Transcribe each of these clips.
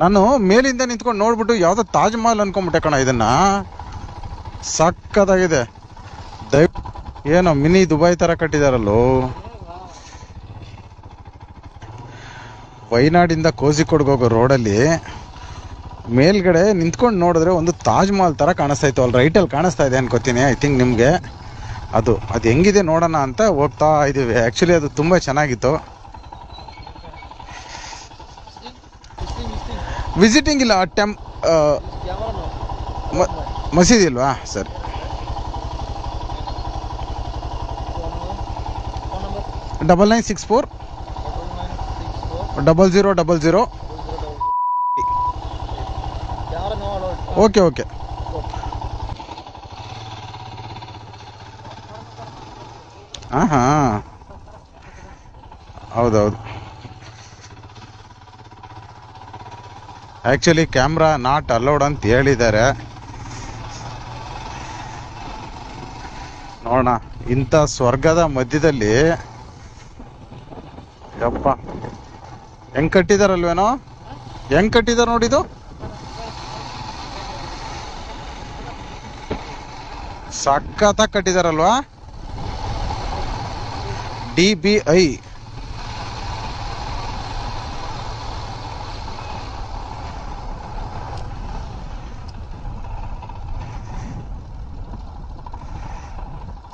ನಾನು ಮೇಲಿಂದ ನಿಂತ್ಕೊಂಡು ನೋಡ್ಬಿಟ್ಟು ಯಾವುದೋ ತಾಜ್ ಮಹಲ್ ಅನ್ಕೊಂಬಿಟ್ಟೆ ಕಣ ಇದನ್ನ. ಸಕ್ಕತ್ತಾಗಿದೆ. ದಯ ಏನೋ ಮಿನಿ ದುಬೈ ತರ ಕಟ್ಟಿದಾರಲ್ಲೋ. ವೈನಾಡಿಂದ ಕೋಸಿಕೋಡ್ಗೆ ಹೋಗೋ ರೋಡಲ್ಲಿ ಮೇಲ್ಗಡೆ ನಿಂತ್ಕೊಂಡು ನೋಡಿದ್ರೆ ಒಂದು ತಾಜ್ ಮಹಲ್ ಥರ ಕಾಣಿಸ್ತಾ ಇತ್ತು. ಅಲ್ಲಿ ರೈಟಲ್ಲಿ ಕಾಣಿಸ್ತಾ ಇದೆ ಅನ್ಕೋತೀನಿ ಐ ಥಿಂಕ್ ನಿಮಗೆ. ಅದು ಅದು ಹೆಂಗಿದೆ ನೋಡೋಣ ಅಂತ ಹೋಗ್ತಾ ಇದ್ದೀವಿ ಆ್ಯಕ್ಚುಲಿ ಅದು ತುಂಬ ಚೆನ್ನಾಗಿತ್ತು. ವಿಸಿಟಿಂಗ್ ಇಲ್ಲ ಟೆಂಪ್ ಮಸೀದಿ ಇಲ್ವಾ ಸರಿ. Double nine six four double zero double zero okay okay ಹಾಂ ಹಾಂ ಹೌದೌದು. ಆ್ಯಕ್ಚುಲಿ ಕ್ಯಾಮ್ರಾ ನಾಟ್ ಅಲೌಡ್ ಅಂತ ಹೇಳಿದ್ದಾರೆ. ನೋಡೋಣ, ಇಂಥ ಸ್ವರ್ಗದ ಮಧ್ಯದಲ್ಲಿ ಯಪ್ಪ, ಹೆಂಗ್ ಕಟ್ಟಿದಾರಲ್ವೇನೋ? ಹೆಂಗ್ ಕಟ್ಟಿದಾರ ನೋಡಿದು ಸಖತ್ತಾಗಿ ಕಟ್ಟಿದಾರಲ್ವಾ? D B I.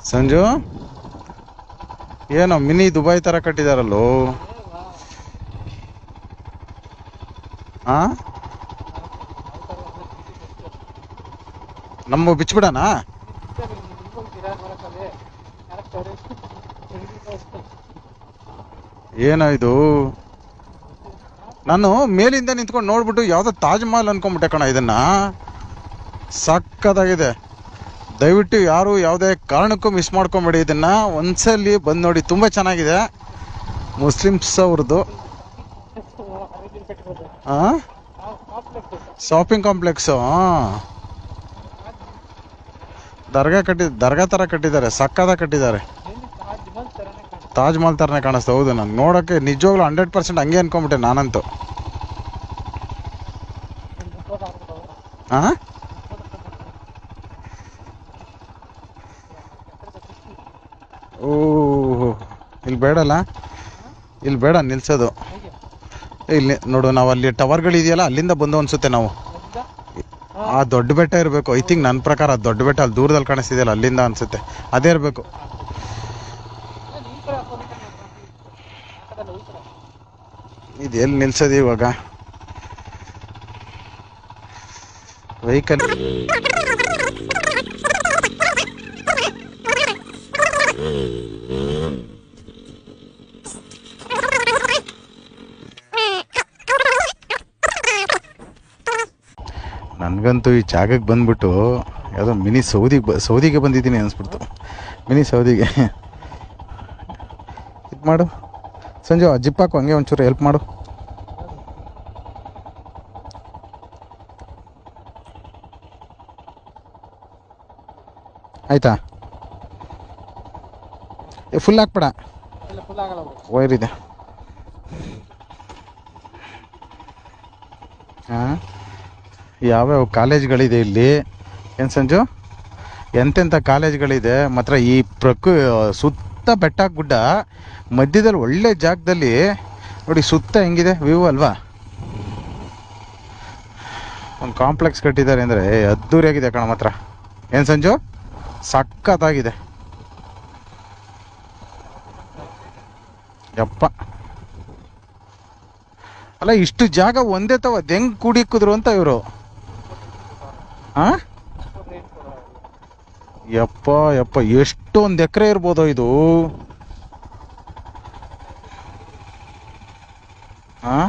ಸಂಜು? ಏನೋ ಮಿನಿ ದುಬೈ ತರ ಕಟ್ಟಿದಾರಲ್ಲೋ. ಆ? ನಮ್ಮ ಬಿಚ್ಬಿಡಣ? ಏನೋ ಇದು? ನಾನು ಮೇಲಿಂದ ನಿಂತ್ಕೊಂಡು ನೋಡ್ಬಿಟ್ಟು ಯಾವ್ದೋ ತಾಜ್ ಮಹಲ್ ಅನ್ಕೊಂಡ್ಬಿಟ್ಟೆ ಕಣ ಇದನ್ನ. ಸಕ್ಕತ್ತಾಗಿದೆ. ದಯವಿಟ್ಟು ಯಾರು ಯಾವುದೇ ಕಾರಣಕ್ಕೂ ಮಿಸ್ ಮಾಡ್ಕೊಂಬೇಡಿ. ಇದನ್ನ ಒಂದ್ಸಲಿ ಬಂದು ನೋಡಿ, ತುಂಬ ಚೆನ್ನಾಗಿದೆ. ಮುಸ್ಲಿಮ್ಸ್ ಅವ್ರದ್ದು ಶಾಪಿಂಗ್ ಕಾಂಪ್ಲೆಕ್ಸು ದರ್ಗಾ ಕಟ್ಟಿ, ದರ್ಗಾ ಥರ ಕಟ್ಟಿದ್ದಾರೆ ಸಕ್ಕದ ಕಟ್ಟಿದ್ದಾರೆ. ತಾಜ್ ಮಹಲ್ ಥರನೇ ಕಾಣಿಸ್ತಾ, ಹೌದು ನಂಗೆ ನೋಡೋಕ್ಕೆ ನಿಜವಾಗ್ಲೂ ಹಂಡ್ರೆಡ್ ಪರ್ಸೆಂಟ್ ಹಂಗೆ ಅನ್ಕೊಂಬಿಟ್ಟೆ ನಾನಂತೂ. ಹಾಂ ಬೇಡಲ್ಲ? ಇಲ್ಲಿ ಬೇಡ, ನಿಲ್ಸೋದು. ಇಲ್ಲಿ ನೋಡು, ನಾವು ಅಲ್ಲಿ ಟವರ್ಗಳಿದೆಯಲ್ಲ ಅಲ್ಲಿಂದ ಬಂದು ಅನ್ಸುತ್ತೆ ನಾವು. ಆ ದೊಡ್ಡ ಬೆಟ್ಟ ಇರಬೇಕು. ಐ ಥಿಂಕ್ ನನ್ನ ಪ್ರಕಾರ ಆ ದೊಡ್ಡ ಬೆಟ್ಟ ಅಲ್ಲಿ ದೂರದಲ್ಲಿ ಕಾಣಿಸ್ತಿದೆಯಲ್ಲ, ಅಲ್ಲಿಂದ ಅನ್ಸುತ್ತೆ. ಅದೇ ಇರಬೇಕು. ಇದು ಎಲ್ಲಿ ನಿಲ್ಸೋದು ಇವಾಗ? ವೆಹಿಕಲ್ ನನಗಂತೂ ಈ ಜಾಗಕ್ಕೆ ಬಂದ್ಬಿಟ್ಟು ಯಾವುದೋ ಮಿನಿ ಸೌದಿಗೆ ಬ, ಸೌದಿಗೆ ಬಂದಿದ್ದೀನಿ ಅನಿಸ್ಬಿಡ್ತು. ಮಿನಿ ಸೌದಿಗೆ. ಇದು ಮಾಡು. ಸಂಜೆ ಜಿಪ್ ಹಾಕು, ಹಂಗೆ ಒಂಚೂರು ಹೆಲ್ಪ್ ಮಾಡು. ಆಯ್ತಾ? ಏ ಫುಲ್ ಹಾಕ್ಬೇಡ. ವೈರ್ ಇದೆ. ಹಾಂ? ಯಾವ್ಯಾವ ಕಾಲೇಜ್ಗಳಿದೆ ಇಲ್ಲಿ? ಏನು ಸಂಜು? ಎಂತೆಂಥ ಕಾಲೇಜ್ಗಳಿದೆ? ಮಾತ್ರ ಈ ಪ್ರಕೃ, ಸುತ್ತ ಬೆಟ್ಟ ಗುಡ್ಡ, ಮಧ್ಯದಲ್ಲಿ ಒಳ್ಳೆ ಜಾಗದಲ್ಲಿ, ನೋಡಿ ಸುತ್ತ ಹೆಂಗಿದೆ? ವ್ಯೂ ಅಲ್ವಾ? ಒಂದು ಕಾಂಪ್ಲೆಕ್ಸ್ ಕಟ್ಟಿದ್ದಾರೆ ಅಂದರೆ ಅದ್ದೂರಿಯಾಗಿದೆ ಕಣ ಮಾತ್ರ. ಏನು ಸಂಜು? ಸಖತ್ತಾಗಿದೆ. ಯಪ್ಪ. ಅಲ್ಲ, ಇಷ್ಟು ಜಾಗ ಒಂದೇ ತವ ಹೆಂಗ್ ಕುದ್ರು ಅಂತ ಇವರು. ಆ? ಯಪ್ಪ ಯಪ್ಪ, ಎಷ್ಟೊಂದು ಎಕರೆ ಇರ್ಬೋದು ಇದು? ಹಾಂ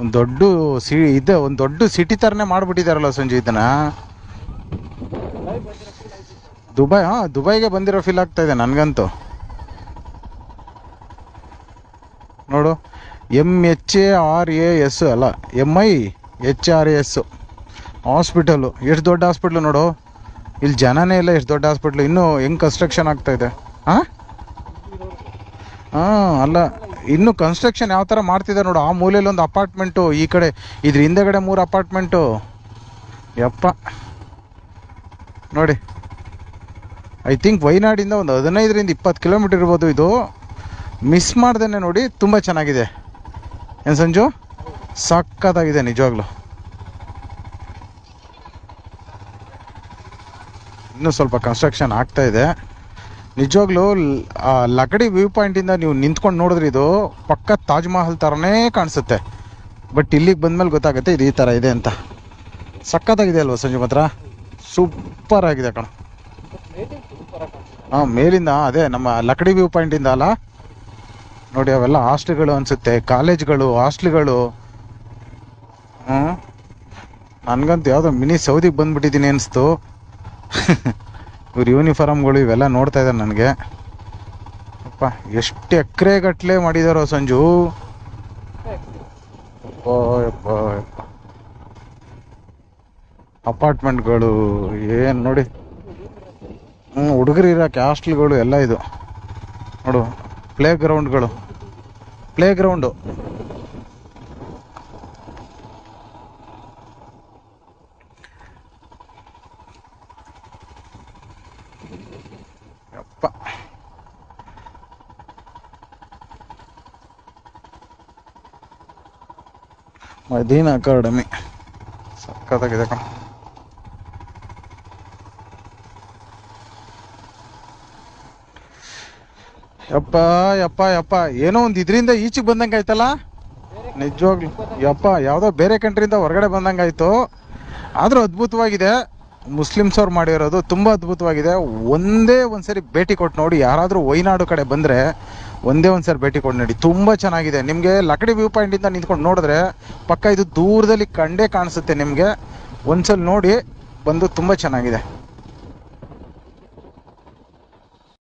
ಒಂದು ದೊಡ್ಡ ಸಿ, ಇದೆ, ಒಂದು ದೊಡ್ಡ ಸಿಟಿ ಥರನೇ ಮಾಡ್ಬಿಟ್ಟಿದಾರಲ್ಲ ಸಂಜೆ ಇದನ್ನ. ದುಬೈ, ಹಾಂ, ದುಬೈಗೆ ಬಂದಿರೋ ಫೀಲ್ ಆಗ್ತಾ ಇದೆ ನನಗಂತೂ. ನೋಡು M H A R A S ಅಲ್ಲ M I H R A S hospital, ಎಷ್ಟು ದೊಡ್ಡ ಹಾಸ್ಪಿಟ್ಲು ನೋಡು. ಇಲ್ಲಿ ಜನನೇ ಇಲ್ಲ, ಎಷ್ಟು ದೊಡ್ಡ ಹಾಸ್ಪಿಟ್ಲು. ಇನ್ನೂ ಹೆಂಗ್ ಕನ್ಸ್ಟ್ರಕ್ಷನ್ ಆಗ್ತಾ ಇದೆ? ಹಾಂ ಹಾಂ ಅಲ್ಲ, ಇನ್ನು ಕನ್ಸ್ಟ್ರಕ್ಷನ್ ಯಾವ ಥರ ಮಾಡ್ತಿದ್ದಾರೆ ನೋಡು. ಆ ಮೂಲೆಯಲ್ಲಿ ಒಂದು ಅಪಾರ್ಟ್ಮೆಂಟು, ಈ ಕಡೆ, ಇದ್ರ ಹಿಂದೆಗಡೆ ಮೂರು ಅಪಾರ್ಟ್ಮೆಂಟು. ಯಪ್ಪ. ನೋಡಿ. ಐ ಥಿಂಕ್ ವೈನಾಡಿಂದ ಒಂದು ಹದಿನೈದರಿಂದ ಇಪ್ಪತ್ತು ಕಿಲೋಮೀಟರ್ ಇರ್ಬೋದು ಇದು. ಮಿಸ್ ಮಾಡ್ದೇ ನೋಡಿ, ತುಂಬ ಚೆನ್ನಾಗಿದೆ. ಏನು ಸಂಜು? ಸಕ್ಕತ್ತಾಗಿದೆ ನಿಜವಾಗ್ಲೂ. ಇನ್ನೂ ಸ್ವಲ್ಪ ಕನ್ಸ್ಟ್ರಕ್ಷನ್ ಆಗ್ತಾ ಇದೆ. ನಿಜವಾಗ್ಲೂ ಲಕಡಿ ವ್ಯೂ ಪಾಯಿಂಟಿಂದ ನೀವು ನಿಂತ್ಕೊಂಡು ನೋಡಿದ್ರೆ ಇದು ಪಕ್ಕ ತಾಜ್ ಮಹಲ್ ಥರನೇ ಕಾಣಿಸುತ್ತೆ. ಬಟ್ ಇಲ್ಲಿಗೆ ಬಂದ್ಮೇಲೆ ಗೊತ್ತಾಗುತ್ತೆ ಇದು ಈ ಥರ ಇದೆ ಅಂತ. ಸಖತ್ತಾಗಿದೆ ಅಲ್ವಾ ಸಂಜೆ ಮಾತ್ರ? ಸೂಪರ್ ಆಗಿದೆ ಕಣ. ಹಾಂ, ಮೇಲಿಂದ, ಅದೇ ನಮ್ಮ ಲಕಡಿ ವ್ಯೂ ಪಾಯಿಂಟಿಂದ ಅಲ್ಲ? ನೋಡಿ, ಅವೆಲ್ಲ ಹಾಸ್ಟೆಲ್ಗಳು ಅನಿಸುತ್ತೆ, ಕಾಲೇಜ್ಗಳು, ಹಾಸ್ಟ್ಲ್ಗಳು. ಹ್ಞೂ ನನಗಂತೂ ಯಾವುದೋ ಮಿನಿ ಸೌದಿಗೆ ಬಂದ್ಬಿಟ್ಟಿದ್ದೀನಿ ಅನಿಸ್ತು. ಇವ್ರ ಯೂನಿಫಾರ್ಮ್ಗಳು ಇವೆಲ್ಲ ನೋಡ್ತಾ ಇದ್ದಾರೆ ನನಗೆ. ಅಪ್ಪ, ಎಷ್ಟು ಎಕರೆ ಗಟ್ಟಲೆ ಮಾಡಿದಾರೋ ಸಂಜು. ಅಪಾರ್ಟ್ಮೆಂಟ್ಗಳು, ಏನು ನೋಡಿ. ಹ್ಞೂ ಹುಡುಗರು ಇರೋಕೆ ಹಾಸ್ಟೆಲ್ಗಳು ಎಲ್ಲ ಇದು. ನೋಡು ಪ್ಲೇ ಗ್ರೌಂಡ್ಗಳು ಪ್ಲೇ ಗ್ರೌಂಡು ಮದೀನಾ ಅಕಾಡೆಮಿ. ಸಕ್ಕತ್ತಾಗಿದೆ ಕಣ. ಯಪ್ಪ ಯಪ್ಪ ಯಪ್ಪ, ಏನೋ ಒಂದು ಇದರಿಂದ ಈಚೆಗೆ ಬಂದಂಗೆ ಆಯ್ತಲ್ಲ? ನಿಜವಾಗ್ಲು, ಯಪ್ಪ, ಯಾವುದೋ ಬೇರೆ ಕಂಟ್ರಿಯಿಂದ ಹೊರಗಡೆ ಬಂದಂಗೆ ಆದರೂ ಅದ್ಭುತವಾಗಿದೆ. ಮುಸ್ಲಿಮ್ಸ್ ಅವ್ರು ಮಾಡಿರೋದು ತುಂಬ ಅದ್ಭುತವಾಗಿದೆ. ಒಂದೇ ಒಂದ್ಸರಿ ಭೇಟಿ ಕೊಟ್ಟು ನೋಡಿ, ಯಾರಾದರೂ ವೈನಾಡು ಕಡೆ ಬಂದರೆ ಒಂದೇ ಒಂದ್ಸರಿ ಭೇಟಿ ಕೊಟ್ಟು ನೋಡಿ. ತುಂಬ ಚೆನ್ನಾಗಿದೆ. ನಿಮಗೆ ಲಕಡಿ ವ್ಯೂ ಪಾಯಿಂಟಿಂದ ನಿಂತ್ಕೊಂಡು ನೋಡಿದ್ರೆ ಪಕ್ಕ ಇದು ದೂರದಲ್ಲಿ ಕಂಡೇ ಕಾಣಿಸುತ್ತೆ ನಿಮಗೆ. ಒಂದ್ಸಲ ನೋಡಿ, ಬಂದು ತುಂಬ ಚೆನ್ನಾಗಿದೆ.